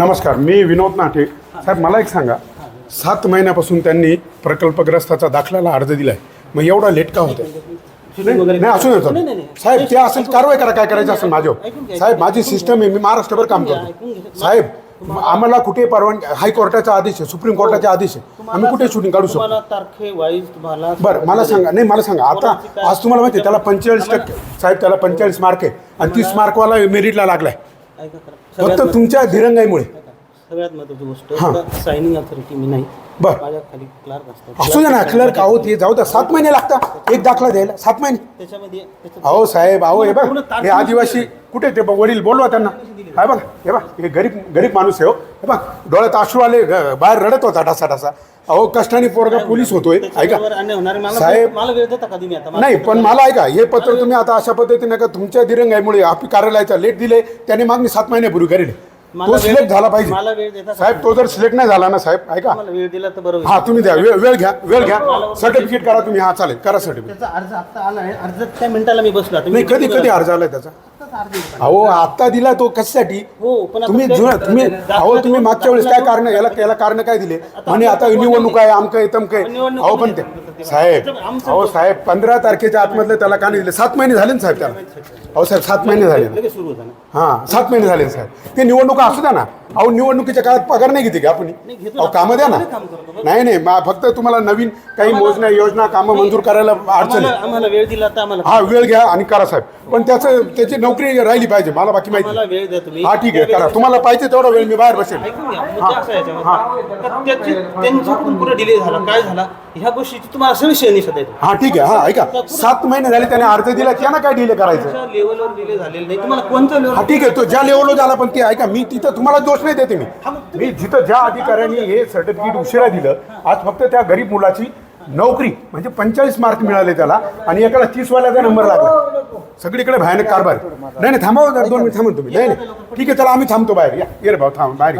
नमस्कार मी विनोद नाटे. साहेब मला एक सांगा. सात महिन्यापासून त्यांनी प्रकल्पग्रस्ताचा दाखल्याला अर्ज दिलाय. मग एवढा लेट का होतोय? नाही असू नये. साहेब ते असेल कारवाई करा काय करायचं असेल माझ्यावर. घ्या, साहेब माझी सिस्टम आहे मी महाराष्ट्रभर काम करतो. साहेब आम्हाला कुठे परवानगी हायकोर्टाचा आदेश आहे सुप्रीम कोर्टाचे आदेश आहे. आम्ही कुठे शूटिंग काढू शकतो? तुम्हाला तारखे वाईज तुम्हाला बरं मला सांगा. नाही मला सांगा. आता आज तुम्हाला माहिती आहे त्याला पंचेचाळीस टक्के साहेब त्याला पंचेचाळीस मार्क आहे. आणि तीस मार्कवाला मेरिटला लागलाय. ऐका खरं. फक्त सगळ्यात तुमच्या धिरंगाईमुळे ऐका. सगळ्यात महत्वाची हां. गोष्ट सायनिंग अथॉरिटी मी नाही बरं. माझ्या खाली क्लार्क असतात असू दे ना क्लर्क आहो ते जाऊ द्या सात महिने लागतात एक दाखला द्यायला सात महिने त्याच्यामध्ये त्याच्यात- अहो साहेब अहो हे बघ हे आदिवासी कुठे ते वडील बोलवा त्यांना काय बघ हे बघ हे गरीब गरीब माणूस आहे हो. हे बघ डोळ्यात अश्रू आले ग- बाहेर रडत होता ढासा ढासा. अहो कष्टाने पोरगा पोलीस होतोय. त्याच्यावर अन्याय होणार आहे. ऐका मला साहेब मला वेळ देता का तुम्ही आता? मला- नाही पण मला ऐका हे पत्र तुम्ही आता अशा पद्धतीने का तुमच्या दिरंगाईमुळे आपली कार्यालयाचा लेट दिले त्याने मागणी सात महिन्यापूर्वी करेल. मला तो वेळ- सिलेक्ट झाला पाहिजे. मला वेळ देता का? साहेब तो जर सिलेक्ट नाही झाला ना साहेब ऐका. मला वेळ दिला तर बरोबर हा तुम्ही द्या वेळ वेळ घ्या वेळ घ्या. सर्टिफिकेट करा तुम्ही हा चालेल करा सर्टिफिकेट त्याचा अर्ज आता आला आहे. अर्ज त्या मिनिटाला मी बसलो आता. नाही कधी कधी अर्ज आलाय त्याचा. अहो आता दिला तो कशासाठी? हो पण तुम्ही जुना तुम्ही अहो तुम्ही मागच्या वेळेस काय कारण याला याला कारण काय दिले? म्हणे आता निवडणूक आहे आमकं आहे तमकं आहे अहो पण ते साहेब अहो साहेब पंधरा तारखेच्या आतमधलं त्याला का नाही दिले. सात महिने झाले ना साहेब त्याला. अहो साहेब सात महिने झाले हा सात महिने झाले साहेब. ते निवडणुका असू द्या ना. अहो निवडणुकीच्या काळात पगार नाही घेते का आपण? अहो. कामं द्या ना. नाही नाही मा- फक्त तुम्हाला नवीन काही योजना योजना कामं मंजूर करायला अडचण आम्हाला आहे. आम्हाला वेळ दिला तर आम्हाला हा वेळ घ्या आणि करा साहेब. पण त्याचं त्याची नोकरी राहिली पाहिजे मला बाकी माहिती आम्हाला वेळ द्या तुम्ही. हा ठीक आहे करा. तुम्हाला पाहिजे तेवढा वेळ मी बाहेर बसेल. ऐकून घ्या. मुद्दा असा आहे याच्यामध्ये. का त्याची त्यांच्याकडून पुढे डिले झाला काय झाला? ह्या गोष्टीची तुम्हाला निषेध हा ठीक आहे हा ऐका. सात महिने झाले त्याने अर्ज दिला त्यांना काय डिले करायचं? लेवलवर डिले झालेलं नाही. तुम्हाला हा ठीक आहे तो ज्या लेवलवर झाला पण ते ऐका मी तिथं तुम्हाला दोष नाही देते मी मी जिथं ज्या अधिकाऱ्यांनी हे सर्टिफिकेट उशिरा दिलं आज फक्त त्या गरीब मुलाची नोकरी म्हणजे पंचेचाळीस मार्क मिळाले त्याला आणि एकाला तीस वाल्याचा नंबर लागला सगळीकडे भयानक कारभार. नाही नाही थांबा जरा दोन मिनिट थांबून तुम्ही. नाही नाही. ठीक आहे चला आम्ही थांबतो बाहेर. या ये रे भाऊ थांब बाहेर.